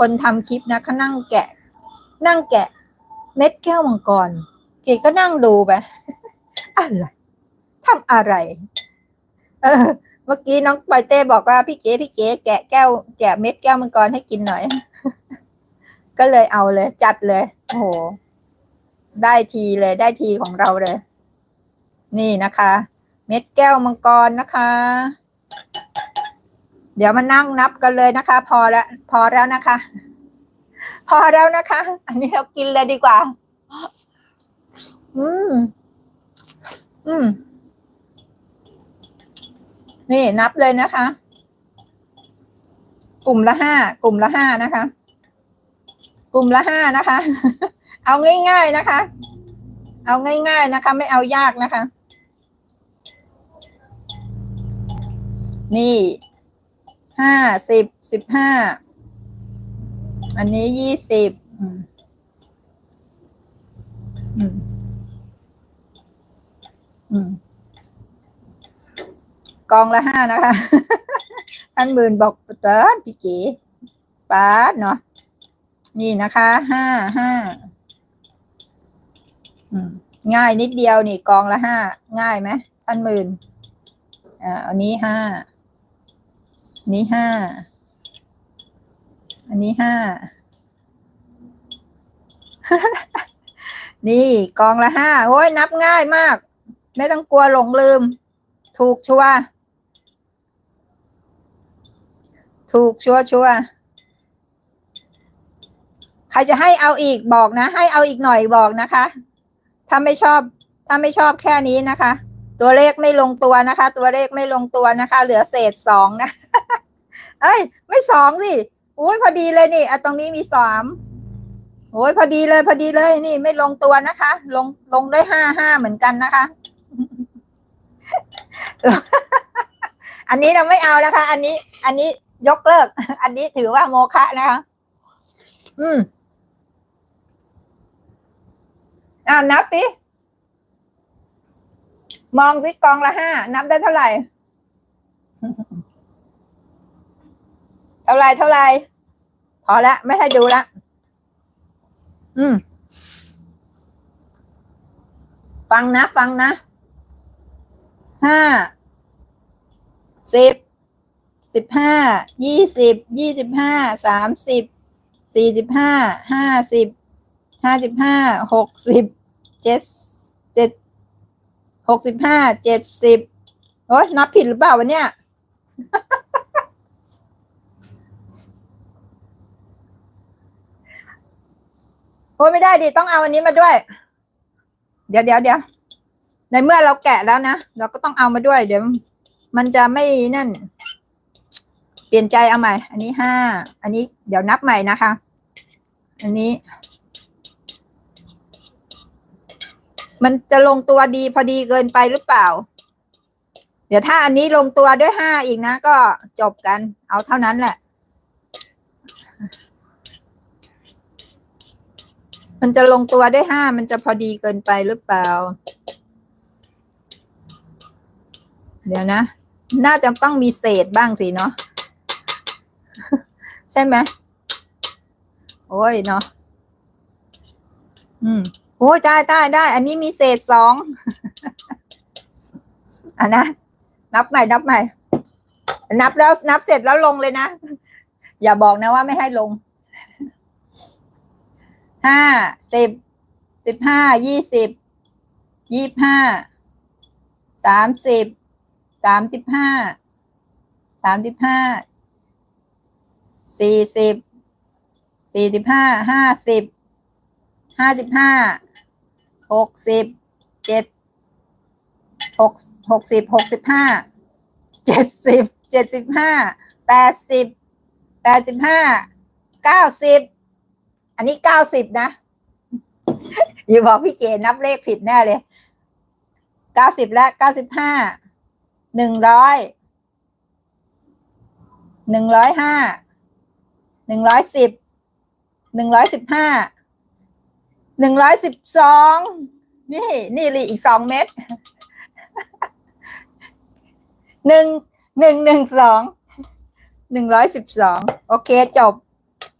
คนทำคลิปนะเขานั่งแกะ นั่งแกะ เม็ดแก้วมังกรเก๋ก็นั่งดูไปอะไรทำอะไร เออ เมื่อกี้น้องปอยเต้บอกว่าพี่เก๋พี่เก๋แกะแก้วแกะเม็ดแก้วมังกรให้กินหน่อย ก็เลยเอาเลย จัดเลยโอ้โห ได้ทีเลยได้ทีของเราเลย นี่นะคะ เม็ดแก้วมังกรนะคะ เดี๋ยวมานั่งนับกันเลยนะคะ พอแล้วพอแล้วนะคะ พอแล้วนะคะ อันนี้เรากินเลยดีกว่า อืม อืม นี่นับเลยนะคะ กลุ่มละห้ากลุ่มละห้านะคะ กลุ่มละห้านะคะ เอาง่าย ๆนะคะ เอาง่าย ๆนะคะ ไม่เอายากนะคะ นี่ ห้าสิบสิบห้าอันนี้ยี่สิบอืม อืม กองละห้านะคะท่านหมื่นบอกเติร์ดพี่เก๋ป้าเนาะนี่นะคะห้าห้าอืมง่ายนิดเดียวนี่กองละห้าง่ายไหมท่านหมื่นอ่าอันนี้ห้า นี้ห้า อันนี้ห้า นี่กองละห้าโอ้ยนับง่ายมาก ไม่ต้องกลัวหลงลืม ถูกชัว ถูกชัวชัวใครจะให้เอาอีกบอกนะ ให้เอาอีกหน่อยบอกนะคะ ถ้าไม่ชอบ ถ้าไม่ชอบแค่นี้นะคะ ตัวเลขไม่ลงตัวนะคะ ตัวเลขไม่ลงตัวนะคะ เหลือเศษสองนะ เอ้ย ไม่สองสิโอ้ยพอดีเลยนี่อะตรงนี้มีสามโอ้ยพอดีเลยพอดีเลยนี่ ไม่ลงตัวนะคะ ลงลงได้ห้าห้าเหมือนกันนะคะ อันนี้เราไม่เอานะคะ อันนี้ อันนี้ยกเลิก อันนี้ถือว่าโมฆะนะคะ อืมอ่านับสิมองสิกองละห้านับได้เท่าไหร่ ท่าไรเท่าไรพอละไม่ให้ดูละ อืม ฟังนะ ฟังนะห้าสิบสิบห้ายี่สิบยี่สิบห้าสามสิบสี่สิบห้าห้าสิบห้าสิบห้าหกสิบเจ็ดเจ็ดหกสิบห้าเจ็ดสิบโอ้ยนับผิดหรือเปล่าวันเนี้ย อ้ยไม่ได้ดิต้องเอาอันนี้มาด้วย เดี๋ยวเดี๋ยวเดี๋ยวในเมื่อเราแกะแล้วนะเราก็ต้องเอามาด้วย เดี๋ยว มันจะไม่นั่น เปลี่ยนใจเอาใหม่ อันนี้ห้าอันนี้เดี๋ยวนับใหม่นะคะ อันนี้ มันจะลงตัวดีพอดีเกินไปหรือเปล่า เดี๋ยวถ้าอันนี้ลงตัวด้วยห้าอีกนะ ก็จบกัน เอาเท่านั้นแหละ มันจะลงตัวได้ห้ามันจะพอดีเกินไปหรือเปล่า เดี๋ยวนะ น่าจะต้องมีเศษบ้างสิเนาะใช่ไหมโอ้ยเนาะอืมโอ้ยได้ได้ได้ อันนี้มีเศษสองอะนะ นับใหม่นับใหม่ นับแล้วนับเสร็จแล้วลงเลยนะ อย่าบอกนะว่าไม่ให้ลง ห้าสิบสิบห้ายี่สิบยี่ห้าสามสิบสามสิบห้าสามสิบห้าสี่สิบสี่สิบห้าห้าสิบห้าสิบห้าหกสิบเจ็ดหกหกสิบหกสิบห้าเจ็ดสิบเจ็ดสิบห้าแปดสิบแปดสิบห้าเก้าสิบ อันนี้เก้าสิบนะ อย่าบอกพี่เกนับเลขผิดแน่เลยเก้าสิบและเก้าสิบห้าหนึ่งร้อยหนึ่งร้อยห้าหนึ่งร้อยสิบหนึ่งร้อยสิบห้าหนึ่งร้อยสิบสองนี่ นี่ลีอีกสองเม็ดหนึ่งหนึ่งหนึ่งสองหนึ่งร้อยสิบสองโอเคจบ